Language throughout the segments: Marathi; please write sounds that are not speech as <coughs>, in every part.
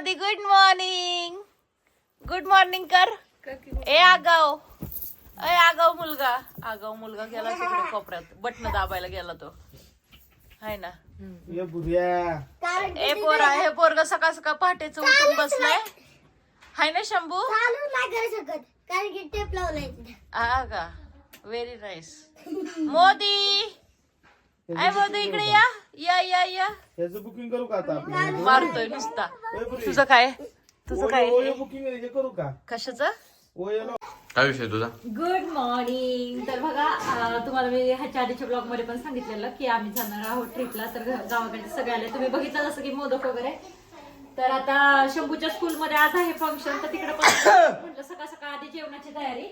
आदी गुड मॉर्निंग गुड मॉर्निंग कर. ए आगाव. ए आगाव मुलगा. आगाव मुलगा गेला तिकडे कोपऱ्यात. बटन दाबायला गेला तो. हाय ना. ए पोरा हे पोरग सकाळ सकाळ पहाटेच उठून बसलाय. हाय ना शंभू? चालू नाही करू शकत कारण की टेप लावलाय तिथे. हा का व्हेरी नाईस मोदी! आय इकडे या. या या या. बुकिंग करू का आता आपण मारतोय नुसता. तुझं काय? तुझं काय? ओयो बुकिंग हे करू का? कशाच? ओयो काय विषय तुझा? गुड मॉर्निंग तर बघा अं, तुम्हाला मी ह्याच्या आधीच्या ब्लॉगमध्ये पण सांगितलेलं की आम्ही जाणार आहोत ट्रिपला तर घ- गावाकडे सगळे आले तुम्ही बघितलं जसं की मोदक वगैरे? तर आता शंभूच्या स्कूलमध्ये आज आहे फंक्शन तर तिकडे पण <coughs> म्हटलं सकाळ सकाळ आधी जेवणाची तयारी.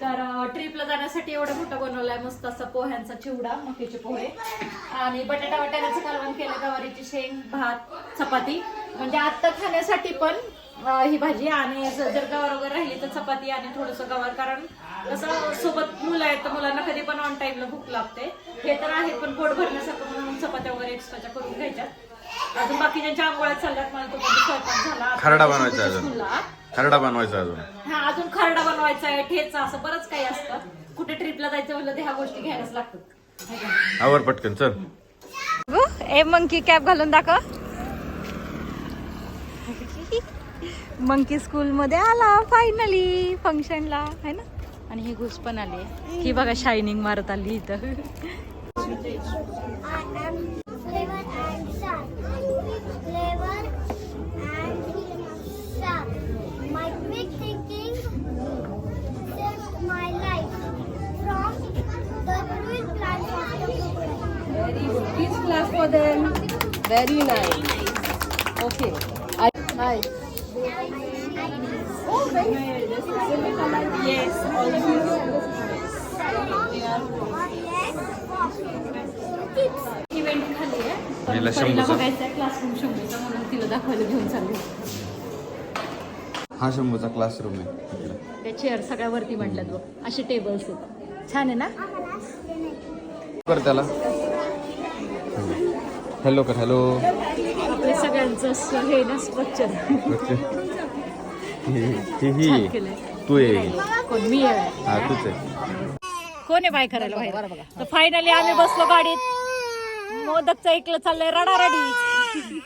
तर ट्रिपला जाण्यासाठी एवढं मोठं बनवलंय मस्त असं पोह्यांचा चिवडा मकीचे पोहे. आणि बटाटा वाटाण्याचं कालवण केलं गवारीची शेंग भात चपाती. म्हणजे आता खाण्यासाठी पण ही भाजी आणि जर गवार वगैरे राहिली तर चपाती आणि थोडस गवार कारण कसं सोबत मुलं आहेत तर मुलांना कधी पण ऑन टाईमला भूक लागते. हे तर आहे पण पोट भरण्यासारखं म्हणून चपात्या वगैरे एक्स्ट्राच्या करून घ्यायच्या. अजून बाकीच्या आंघोळ्या चालल्यात मला तो स्वयंपाक झाला खरडा बनवायचा अजून. खरडा बनवायचा अजून. हा अजून खरडा बनवायचा आहे ठेचा असं बरंच काही असतं. कुठे ट्रिपला जायचं म्हणलं तर ह्या गोष्टी घ्यायलाच लागतात. है? आवर पटकन चल. ए मंकी कॅप घालून दाखव. मंकी स्कूल मध्ये आला फायनली फंक्शनला है ना? आणि ही घुस पण आली. ही बघा शायनिंग मारत आली इथं. flavor and sharp. Flavor and sharp. Thinking my life from the. Very good. For them. Very nice. Okay. I. Oh, very nice. Yes. Yes. शंभूचा. क्लासरूम शंभूचा म्हणून तिला दाखवायला घेऊन चालले हा शंभूचा क्लासरूम आहे त्या चेअर सगळ्या वरती मांडल्यात बघ. असे टेबल्स आहेत. छान आहे ना? कर त्याला. हॅलो कर हॅलो आपल्या सगळ्यांचं स- हे ना स्ट्रक्चर ही ही तू आहे कोण? मी आहे. हा तूच आहे कोण आहे बाय करायला बाहेर? बघा तर फायनली आम्ही बसलो गाडीत. मोदकचं ऐकलं चाललंय रडारडी.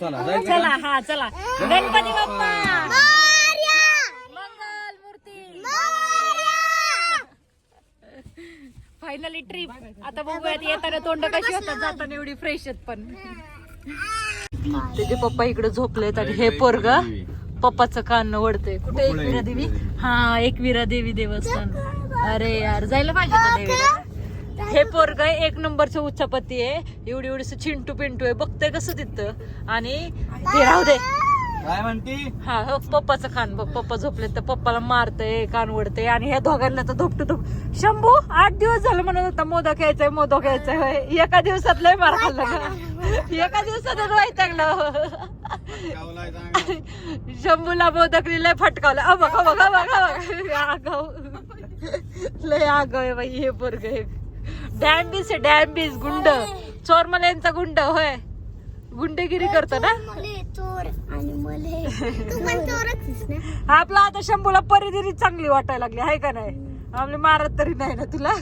चला हा चला. गणपती बाप्पा. मंगल मूर्ती फायनली ट्रिप आता बघूयात येताना तोंड कशी होतात जाताना एवढी फ्रेश आहेत पण. त्याचे पप्पा इकडे झोपलेत आणि हे पोरग पप्पाचं कान ओढतंय. कुठे एकविरा देवी हा एकविरा देवी देवस्थान. अरे यार जायला पाहिजे होतं देवीला. हे पोरग एक नंबरचं उच्चपती आहे. एवढी एवढीस चिंटू पिंटू आहे. बघतंय कसं तिथं. आणि ते राहू दे. काय म्हणती? हा हो पप्पाचं कान बघ. पप्पा झोपले तर पप्पाला मारतय कान ओढतय. आणि ह्या दोघांना तर धोपटू धोप. शंभू आठ दिवस झालं म्हणत होता मोदक यायचंय मोदक यायचंय होय एका दिवसात लय मार खाल्ला. का एका दिवसातच वैतागलं शंभूला मोदक लय फटकावलं. अ बघ बघ बघ बघ. आगाऊ. लय आगाव बाई हे पोरग डॅम्बिस आहे डॅम्बिस गुंड. चोरमला यांचा गुंड होय. गुंडेगिरी करतो ना? आपला आता शंभूला परिधिरी चांगली वाटायला लागली आहे का नाही? आपली मारत तरी नाही ना तुला?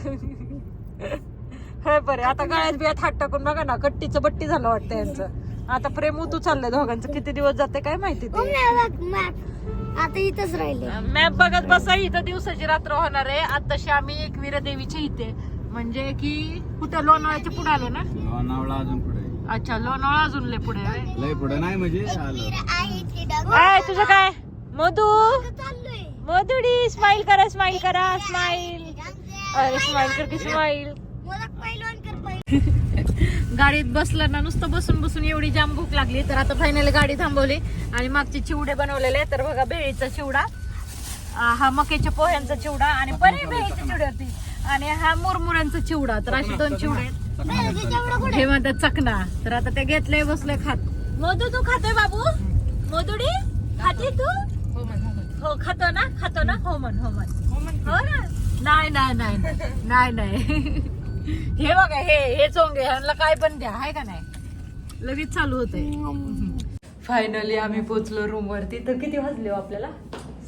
होय बरे आता गळ्यात बियात हात टाकून बघा ना कट्टीचं बट्टी झालं वाटतं यांचं. आता प्रेम उतू चाललंय दोघांचं. किती दिवस जाते काय माहिती आता इथंच राहिले. मॅप बघत बसा इथं दिवसाची रात्र होणार आहे. आताशी आम्ही एकविरा देवीच्या इथे म्हणजे की कुठं लोणावळ्याच्या पुढे आलो ना? लोणावळा अजून पुढे अच्छा लोणावळा अजून लय पुढे आहे. लय पुढे नाही म्हणजे आलो. काय तुझं काय? मधू? चाललोय. मधुडी स्माइल करा स्माइल करा स्माइल अरे स्माइल कर की स्माइल मला पहिलवान कर पहिलं गाडीत बसलं ना नुसतं बसून बसून एवढी जाम भूक लागली तर आता फायनली गाडी थांबवली आणि मागचे चिवडे बनवलेले तर बघा भेळीचा चिवडा आ, हा मक्याच्या पोह्यांचा चिवडा आणि पनीर भेळीची चिवडी होती आणि हा मुरमुऱ्यांचा चिवडा तर असे दोन चिवडे आहेत. हे म्हणतात चकना. तर आता ते घेतले बसले खात. मधू तू खातोय बाबू? मधुडी खाते तू? हो खातो ना खातो ना? हो म्हण हो म्हण हो ना? नाही नाही नाही नाही. नाही हे बघा हे हे चोंगे ह्यांना काय पण द्या आहे का नाही? लगेच चालू होतंय. फायनली आम्ही पोचलो रूम वरती. तर किती वाजले हो आपल्याला?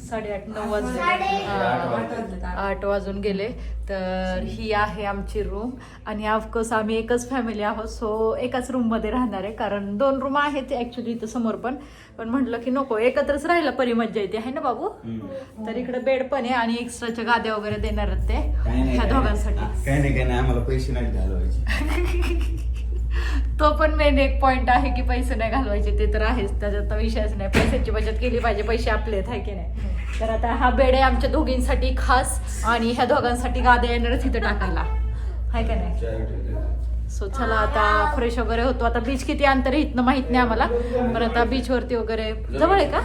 साडेआठ नऊ वाजले. हा, आठ वाजून गेले. तर ही आहे आमची रूम आणि ऑफकोर्स आम्ही एकच फॅमिली आहोत सो एकाच रूममध्ये राहणार आहे. कारण दोन रूम आहेत ऍक्च्युली इथं समोर पण. पण म्हटलं की नको एकत्रच राहायला परी मज्जा येते. आहे ना बाबू? तर इकडे बेड पण आहे आणि एक्स्ट्राच्या गाद्या वगैरे देणार आहेत ते ह्या दोघांसाठी. नाही. काही नाही काही नाही. आम्हाला पैसे नाही घालवायचे. <laughs> तो पण मेन एक पॉइंट आहे की पैसे नाही घालवायचे ते तर आहेच. त्याच्यात तर विषयच नाही. पैशाची बचत केली पाहिजे पैसे आपले आहेत, की नाही? तर आता हा बेड आहे आमच्या दोघींसाठी खास आणि ह्या दोघांसाठी गाद्या येणार तिथं टाकायला. हाय का नाही? सो चला आता फ्रेश वगैरे होतो. आता बीच किती अंतर आहे इथनं माहीत नाही आम्हाला. पण आता बीच वरती वगैरे. जवळ आहे का?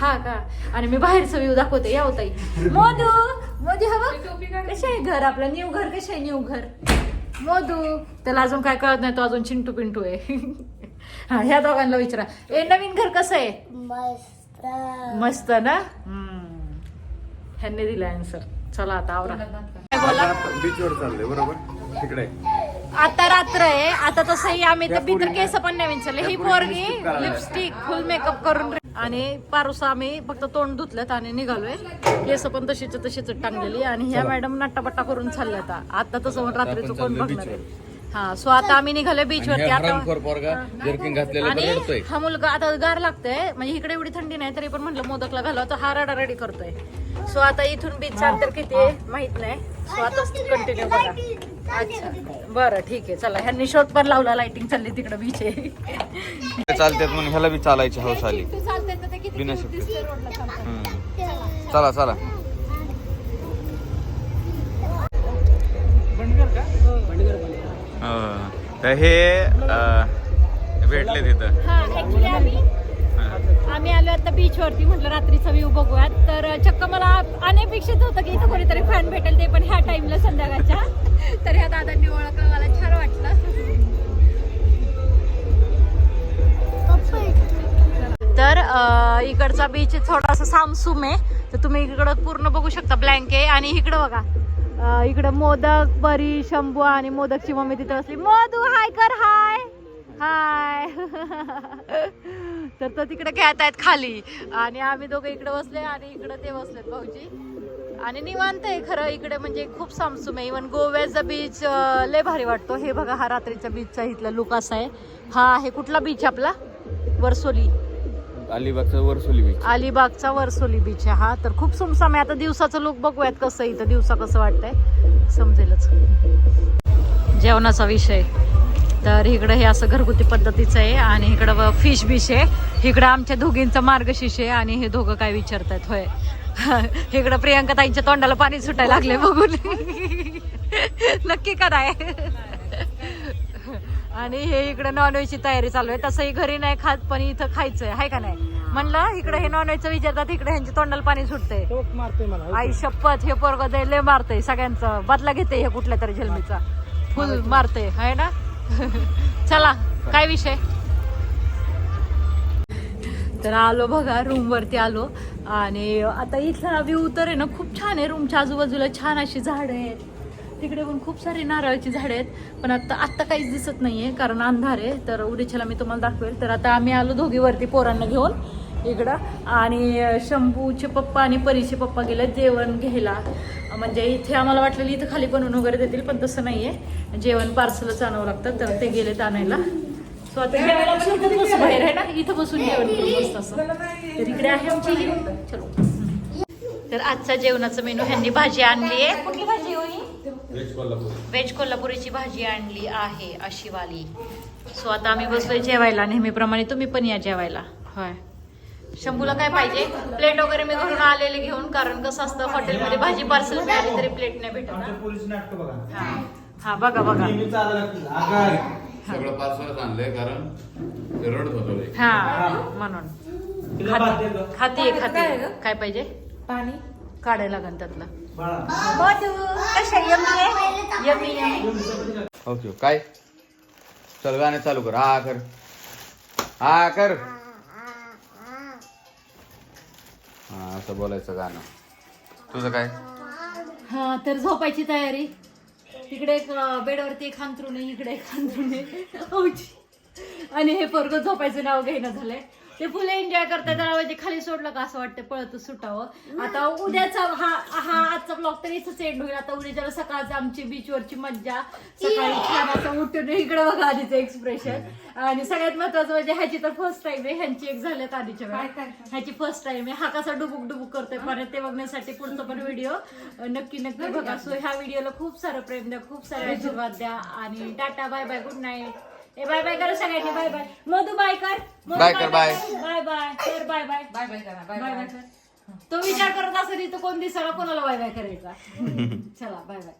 हा का? आणि मी बाहेरचं व्ह्यू दाखवते. या होताई मोदू! मोदी हवा. कसे आहे घर? आपलं न्यू घर कसे आहे न्यू घर? मोदू त्याला अजून काय कळत नाही तो अजून चिंटू पिंटू आहे. <laughs> हा ह्या दोघांना विचारा. ए नवीन घर कसं आहे? मस्त. मस्त ना? हम्म. ह्यांनी दिला आन्सर चला आता आवरा. काय बोला? बीचवर चाललंय बरोबर? तिकडे आता रात्र आहे. आता तसंही आम्ही तर पोरीने- केस पण नाही विचारले ही पोरगी. लिपस्टिक फुल मेकअप करून आणि पारुस आम्ही फक्त तोंड धुतलेत आणि निघालोय. केस पण तशीच तशीच टांगलेली आणि ह्या मॅडम नट्टापट्टा करून चालल्या आता आता तसं रात्रीचं कोण बघणार? आहे. हा सो आता आम्ही निघालोय बीच वरती. आणि हा मुलगा आता गार लागतोय. म्हणजे इकडे एवढी थंडी नाही तरी पण म्हटलं मोदकला घालवा. तर हा रडा रेडी करतोय. सो आता इथून बीच अंतर किती आहे माहीत नाही. सो आता कंटिन्यू बघा. अच्छा. बरं ठीक आहे. चला ह्यांनी शोध पण लावला लाइटिंग चालली तिकडे बीच आहे चालतात म्हणून ह्याला बी चालायची हौस आली. बिना. हम्म. चला चला हो. तर हे भेटले तिथं. हा आम्ही आलो आता बीच वरती म्हटलं रात्रीचा व्ह्यू बघूयात. तर चक्क मला अनपेक्षित होतं की इथं कोणीतरी फॅन भेटेल ते पण ह्या टाइमला संध्याकाळच्या. तर ह्या दादांनी ओळखलं मला छान वाटलं. तर इकडचा बीच थोडासा सामसूम आहे. तर तुम्ही इकडं पूर्ण बघू शकता ब्लँक आहे. आणि इकडं बघा इकडं मोदक बरी शंभू आणि मोदकची मम्मी तिथं असली मोदू हाय कर हाय हाय <laughs> तर तो तिकडे खेळत आहेत खाली. आणि आम्ही दोघं इकडे बसले आणि इकडं ते बसलेत भाऊजी. आणि निवांत आहे खरं इकडे म्हणजे खूप सामसूम आहे. इवन गोव्याचा बीच लय भारी वाटतो. हे बघा हा रात्रीचा बीचचा इथला लुक असा आहे. हा आहे कुठला बीच आपला? वर्सोली. अलिबागचा वरसोली बीच अलिबागचा वर्सोली बीच आहे हा. तर खूप सुमसाम आहे. आता दिवसाचं लुक बघूयात कसं इथं दिवसा कसं वाटतंय. समजेलच. जेवणाचा विषय. तर इकडं हे असं घरगुती पद्धतीचं आहे आणि इकडं फिश बिश आहे. इकडं आमच्या दोघींचा मार्गशीर्ष आहे आणि हे दोघं काय विचारतायत? होय. <laughs> इकडं प्रियंका ताईंच्या तोंडाला पाणी सुटायला लागले बघून. <laughs> नक्की कराय. आणि हे इकडं नॉनव्हेजची तयारी चालू आहे. तसंही घरी नाही खात पण इथं खायचंय हाय का नाही? म्हणलं इकडे हे नॉनव्हेजचं विचारतात इकडे ह्यांच्या तोंडाला पाणी सुटतंय. आई शपथ हे पोरग लय मारतय सगळ्यांचं. बदला घेते हे कुठल्या तरी झेलमीचा. फुल मारते आहे ना? <laughs> चला काय विषय? तर आलो बघा रूम वरती आलो. आणि आता इथला व्ह्यू तर आहे ना खूप छान आहे. रूमच्या आजूबाजूला छान अशी झाडं आहेत. तिकडे पण खूप सारे नारळाची झाडे आहेत पण आता आत्ता काहीच दिसत नाहीये कारण अंधार आहे. तर उद्याच्याला मी तुम्हाला दाखवेल. तर आता आम्ही आलो दोघीवरती पोरांना घेऊन इकडं. आणि शंभूचे पप्पा आणि परीचे पप्पा गेले जेवण घ्यायला. म्हणजे इथे आम्हाला वाटलेलं इथं खाली बनवून वगैरे देतील पण तसं नाही आहे जेवण पार्सलच आणावं लागतं तर ते गेलेत आणायला. सो आता जेवायला पण बाहेर आहे ना? इथं बसून जेवण करू असं. तर इकडे आहे आमची चलो. तर आजचा जेवणाचा मेनू ह्यांनी भाजी आणली आहे. कुठली भाजी होई? व्हेज कोल्हापुरीची भाजी आणली आहे अशी वाली. सो आता आम्ही बसलोय जेवायला. नेहमीप्रमाणे तुम्ही पण या जेवायला. होय. शंभूला काय पाहिजे? प्लेट वगैरे मी घरून आलेले घेऊन कारण कसं असतं हॉटेलमध्ये भाजी पार्सल मिळाली तरी प्लेट नाही भेटत ना. पोलीस नाटक बघा. हा. हा बघा बघा. सगळं पार्सलच आणलंय कारण लय. हा म्हणून. खाती. खाती काय पाहिजे? पाणी. काढायला लागेल ओके काय? चल गाणे चालू कर. हा कर. हा कर. हा असं बोलायचं गाणं. तुझं काय? हा तर झोपायची तयारी. तिकडे एक बेडवरती एक अंथरूण आहे इकडे एक अंथरूण आहे. <laughs> आणि हे पोरग झोपायचं नाव घेणं झालंय. ते फुल एन्जॉय करतात त्याला म्हणजे खाली सोडलं का असं वाटतं पळत सुटावं. आता उद्याचा हा हा आजचा ब्लॉग तर इथंच एंड होईल. आता उद्याच्या सकाळचं आमची बीचवरची मज्जा सकाळी छान असं उठून इकडे बघा आधीचं एक्सप्रेशन आणि सगळ्यात महत्वाचं म्हणजे ह्याची तर फर्स्ट टाइम आहे. ह्यांची एक झाल्यात आधीच्या वेळा ह्याची फर्स्ट टाइम आहे. हा कसा डुबुक डुबुक करतोय परत ते बघण्यासाठी पुढचा पण व्हिडिओ नक्की नक्की बघा. सो ह्या व्हिडिओला खूप सारं प्रेम द्या खूप सारे आशीर्वाद द्या. आणि tata bye bye good night ए बाय बाय करा सगळ्यांनी बाय बाय. मधू बाय कर. मधू Bye कर, bye. बाय. बाय कर बाय बाय. बाय बाय करा बाय बाय. बाय कर. तो विचार करत असेल इथं कोण दिसायला कोणाला बाय बाय करायचा? <laughs> चला बाय बाय.